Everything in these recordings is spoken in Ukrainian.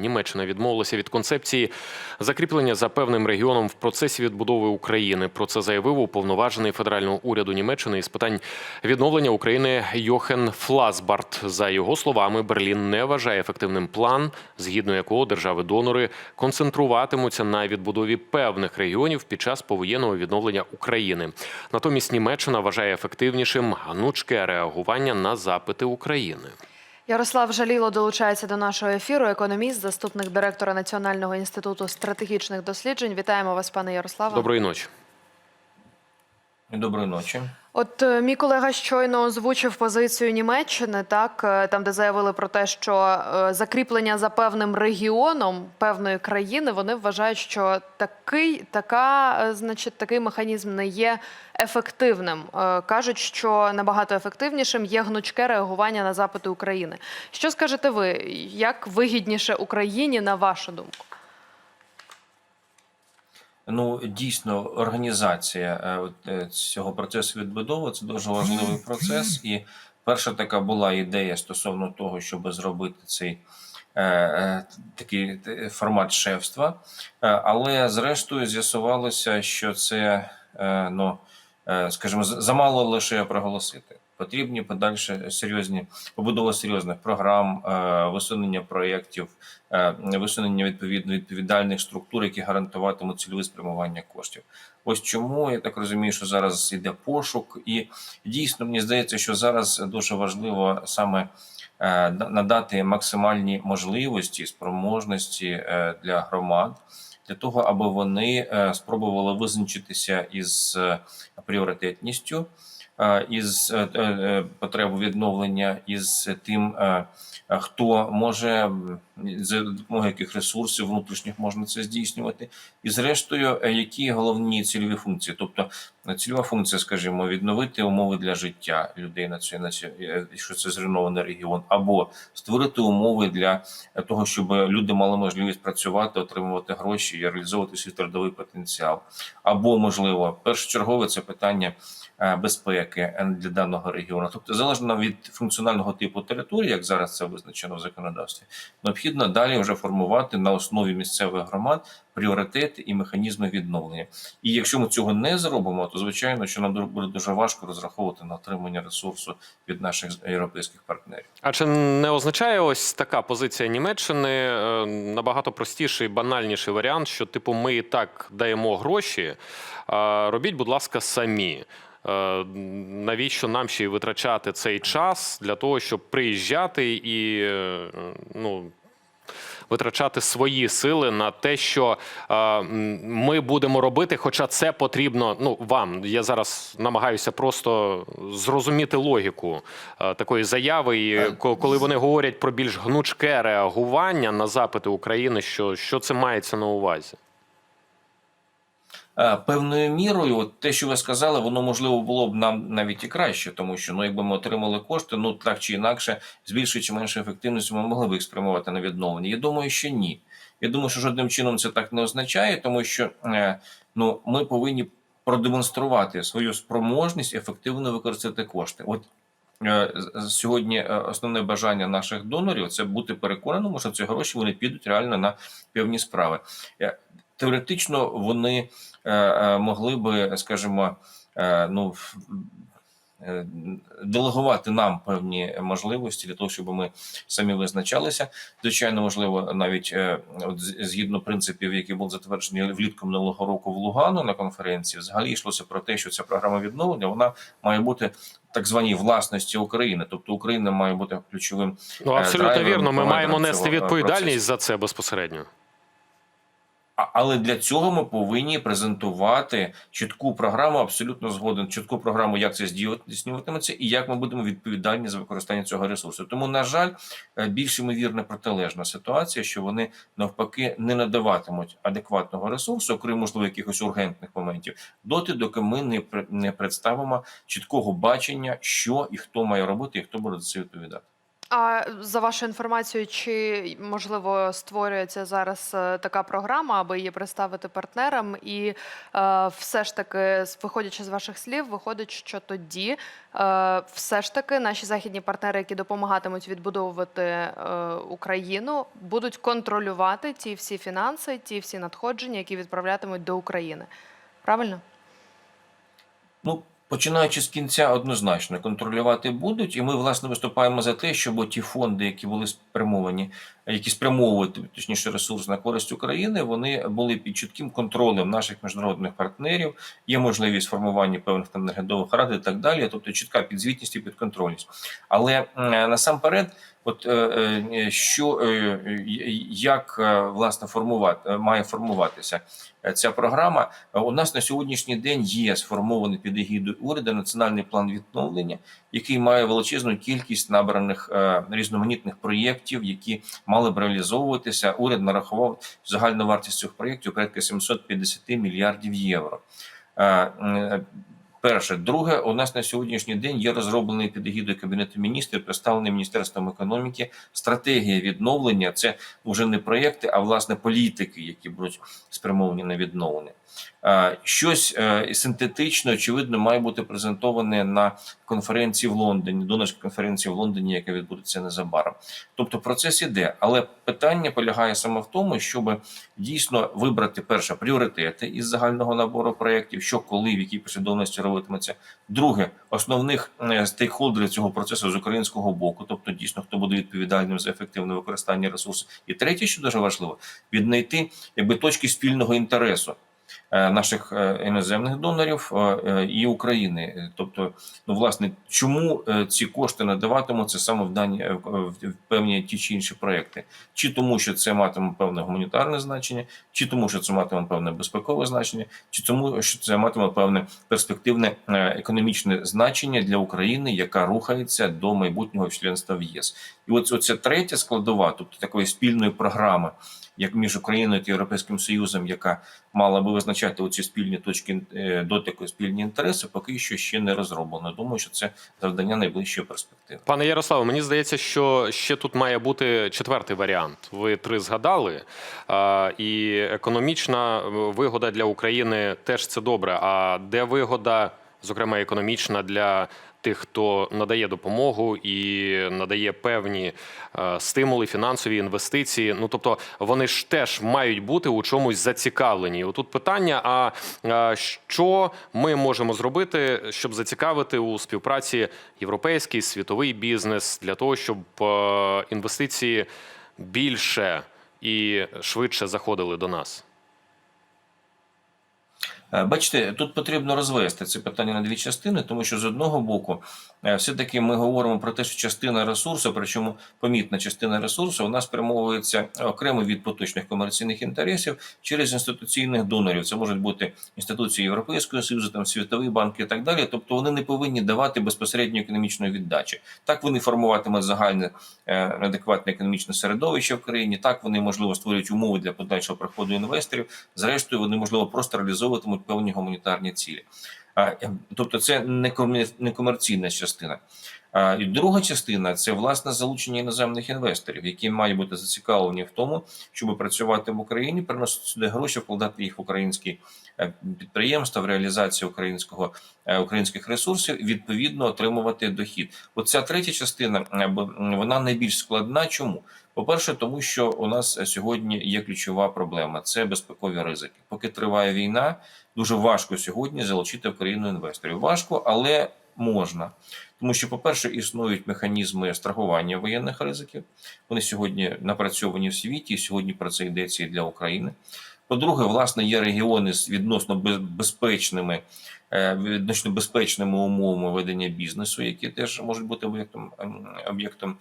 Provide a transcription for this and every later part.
Німеччина відмовилася від концепції закріплення за певним регіоном в процесі відбудови України. Про це заявив уповноважений федерального уряду Німеччини із питань відновлення України Йохен Фласбарт. За його словами, Берлін не вважає ефективним план, згідно якого держави-донори концентруватимуться на відбудові певних регіонів під час повоєнного відновлення України. Натомість Німеччина вважає ефективнішим гнучке реагування на запити України. Ярослав Жаліло долучається до нашого ефіру. Економіст, заступник директора Національного інституту стратегічних досліджень. Вітаємо вас, пане Ярославе. Доброї ночі. Доброї ночі. От е, мій колега щойно озвучив позицію Німеччини, так е, там, де заявили про те, що е, закріплення за певним регіоном певної країни, вони вважають, що такий, така, значить, такий механізм не є ефективним. Кажуть, що набагато ефективнішим є гнучке реагування на запити України. Що скажете ви? Як вигідніше Україні на вашу думку? Ну дійсно, організація е, е, цього процесу відбудови це дуже важливий процес. І перша така була ідея стосовно того, щоб зробити цей е, такий формат шефства. Але зрештою з'ясувалося, що це ну, скажімо, замало лише проголосити. Потрібні подальше серйозні побудова серйозних програм, е, висунення проєктів, е, висунення відповідно відповідальних структур, які гарантуватимуть цільове спрямування коштів. Ось чому я так розумію, що зараз іде пошук, і дійсно мені здається, що зараз дуже важливо саме е, надати максимальні можливості, спроможності для громад. Для того аби вони спробували визначитися із пріоритетністю, із е, е, е, потребу відновлення, із тим, е, е, хто може за допомогою яких ресурсів внутрішніх можна це здійснювати, і зрештою, е, які головні цільові функції, тобто е, цільова функція, скажімо, відновити умови для життя людей на цій на цій, е, що це зруйнований регіон, або створити умови для того, щоб люди мали можливість працювати, отримувати гроші і реалізовувати свій трудовий потенціал. Або, можливо, першочергове це питання безпеки для даного регіону. Тобто, залежно від функціонального типу території, як зараз це визначено в законодавстві, необхідно далі вже формувати на основі місцевих громад пріоритети і механізми відновлення. І якщо ми цього не зробимо, то звичайно, що нам буде дуже важко розраховувати на отримання ресурсу від наших європейських партнерів. А чи не означає ось така позиція Німеччини е, набагато простіший, банальніший варіант, що типу ми і так даємо гроші, робіть, будь ласка, самі. Е, Навіщо нам ще й витрачати цей час для того, щоб приїжджати і е, ну, витрачати свої сили на те, що е, ми будемо робити, хоча це потрібно ну вам. Я зараз намагаюся просто зрозуміти логіку е, такої заяви, і коли вони говорять про більш гнучке реагування на запити України, що, що це мається на увазі? Е, Певною мірою, от те, що ви сказали, воно можливо було б нам навіть і краще, тому що ну, якби ми отримали кошти, ну так чи інакше, з більшою чи меншою ефективністю ми могли б їх спрямувати на відновлення. Я думаю, що ні. Я думаю, що жодним чином це так не означає, тому що е, ну, ми повинні продемонструвати свою спроможність ефективно використати кошти. От е, сьогодні основне бажання наших донорів це бути переконаними, що ці гроші вони підуть реально на певні справи. Теоретично вони е, е, могли би, скажімо, е, ну делегувати нам певні можливості для того, щоб ми самі визначалися. Звичайно, можливо, навіть от згідно принципів, які були затверджені влітку минулого року в Лугану на конференції, взагалі йшлося про те, що ця програма відновлення вона має бути так званій власності України, тобто Україна має бути ключовим. Ну абсолютно вірно. Ми маємо нести відповідальність процесу. за це безпосередньо. Але для цього ми повинні презентувати чітку програму, абсолютно згоден, чітку програму, як це здійснюватиметься, і як ми будемо відповідальні за використання цього ресурсу. Тому, на жаль, е, більш ймовірна протилежна ситуація, що вони навпаки не надаватимуть адекватного ресурсу, окрім можливо якихось ургентних моментів, доти, доки ми не не представимо чіткого бачення, що і хто має робити, і хто буде за це відповідати. А за вашою інформацією, чи можливо створюється зараз е, така програма, аби її представити партнерам? І е, все ж таки, виходячи з ваших слів, виходить, що тоді е, все ж таки наші західні партнери, які допомагатимуть відбудовувати е, Україну, будуть контролювати ті всі фінанси, ті всі надходження, які відправлятимуть до України. Правильно? Ну, починаючи з кінця, однозначно контролювати будуть, і ми власне виступаємо за те, щоб ті фонди, які були спрямовані, які спрямовують точніше ресурс на користь України, вони були під чітким контролем наших міжнародних партнерів. Є можливість формування певних там наглядових рад і так далі. Тобто чітка підзвітність і підконтрольність. Але насамперед, от е, е, що е, як е, власне формувати має формуватися ця програма. У нас на сьогоднішній день є сформований під егідою уряду національний план відновлення, який має величезну кількість набраних різноманітних проєктів, які мали б реалізовуватися. Уряд нарахував загальну вартість цих проєктів порядка 750 мільярдів євро. Перше, друге, у нас на сьогоднішній день є розроблений під егідою кабінету міністрів, представлений міністерством економіки стратегія відновлення. Це вже не проєкти, а власне політики, які будуть спрямовані на відновлення. Щось е, синтетичне, очевидно, має бути презентоване на конференції в Лондоні, донорській конференції в Лондоні, яка відбудеться незабаром. Тобто процес іде, але питання полягає саме в тому, щоб дійсно вибрати перше пріоритети із загального набору проєктів, що коли в якій послідовності робитиметься. Друге, основних е, стейкхолдерів цього процесу з українського боку, тобто дійсно хто буде відповідальним за ефективне використання ресурсів. І третє, що дуже важливо, віднайти якби точки спільного інтересу. Е, Наших е, іноземних донорів е, і України, тобто, ну власне, чому ці кошти надаватимуться саме в дані в певні ті чи інші проекти, чи тому, що це матиме певне гуманітарне значення, чи тому, що це матиме певне безпекове значення, чи тому, що це матиме певне перспективне економічне значення для України, яка рухається до майбутнього членства в ЄС. І от оця третя складова, тобто такої спільної програми, як між Україною та Європейським Союзом, яка мала би визначати оці спільні точки е, дотику, спільні інтереси, поки що ще не розроблено. Думаю, що це завдання найближчої перспективи. Пане Ярославе, мені здається, що ще тут має бути четвертий варіант. Ви три згадали. І економічна вигода для України теж це добре. А де вигода, зокрема економічна для тих, хто надає допомогу і надає певні е, стимули, фінансові інвестиції. Ну тобто вони ж теж мають бути у чомусь зацікавлені. Отут питання: а що ми можемо зробити, щоб зацікавити у співпраці європейський світовий бізнес для того, щоб е, інвестиції більше і швидше заходили до нас? Е, Бачите, тут потрібно розвести це питання на дві частини, тому що з одного боку, е, все-таки ми говоримо про те, що частина ресурсу, причому помітна частина ресурсу, вона спрямовується окремо від поточних комерційних інтересів через інституційних донорів. Це можуть бути інституції Європейського Союзу, там Світовий банк і так далі. Тобто вони не повинні давати безпосередньо економічної віддачі. Так вони формуватимуть загальне е, адекватне економічне середовище в країні. Так вони можливо створюють умови для подальшого приходу інвесторів. Зрештою, вони можливо просто реалізовуватимуть певні гуманітарні цілі. Е, Тобто, це не комерційна частина. І друга частина це власне залучення іноземних інвесторів, які мають бути зацікавлені в тому, щоб працювати в Україні, приносити сюди гроші, вкладати їх в українські е, підприємства, в реалізацію українського е, українських ресурсів, відповідно отримувати дохід. Оця третя частина е, вона найбільш складна. Чому? По-перше, тому що у нас сьогодні є ключова проблема це безпекові ризики. Поки триває війна, дуже важко сьогодні залучити в країну інвесторів. Важко, але можна. Тому що, по-перше, існують механізми страхування воєнних ризиків. Вони сьогодні напрацьовані в світі, сьогодні про це йдеться і для України. По-друге, власне, є регіони з відносно без- безпечними, е, відносно безпечними умовами ведення бізнесу, які теж можуть бути об'єктом ем, об'єктом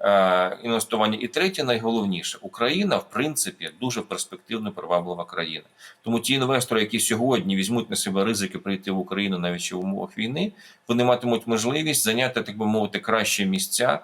е, інвестування. І третє, найголовніше, Україна, в принципі, дуже перспективно приваблива країна. Тому ті інвестори, які сьогодні візьмуть на себе ризики прийти в Україну навіть в умовах війни, вони матимуть можливість зайняти, так би мовити, кращі місця,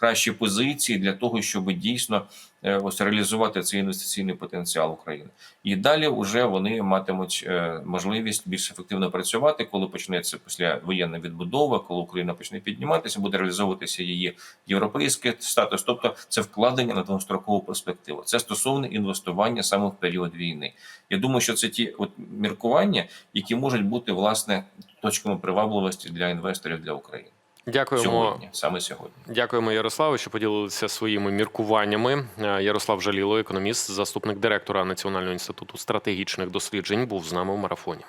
кращі позиції для того, щоб дійсно е, ось реалізувати цей інвестиційний потенціал України. І далі вже вони матимуть е, можливість більш ефективно працювати, коли почнеться післявоєнна відбудова, коли Україна почне підніматися, буде реалізовуватися її європейський статус. Тобто це вкладення на довгострокову перспективу. Це стосовно інвестування саме в період війни. Я думаю, що це ті от міркування, які можуть бути власне точками привабливості для інвесторів для України Дякуємо. сьогодні, саме сьогодні. Дякуємо, Ярославу, що поділилися своїми міркуваннями. Е, Ярослав Жаліло, економіст, заступник директора Національного інституту стратегічних досліджень, був з нами в марафоні.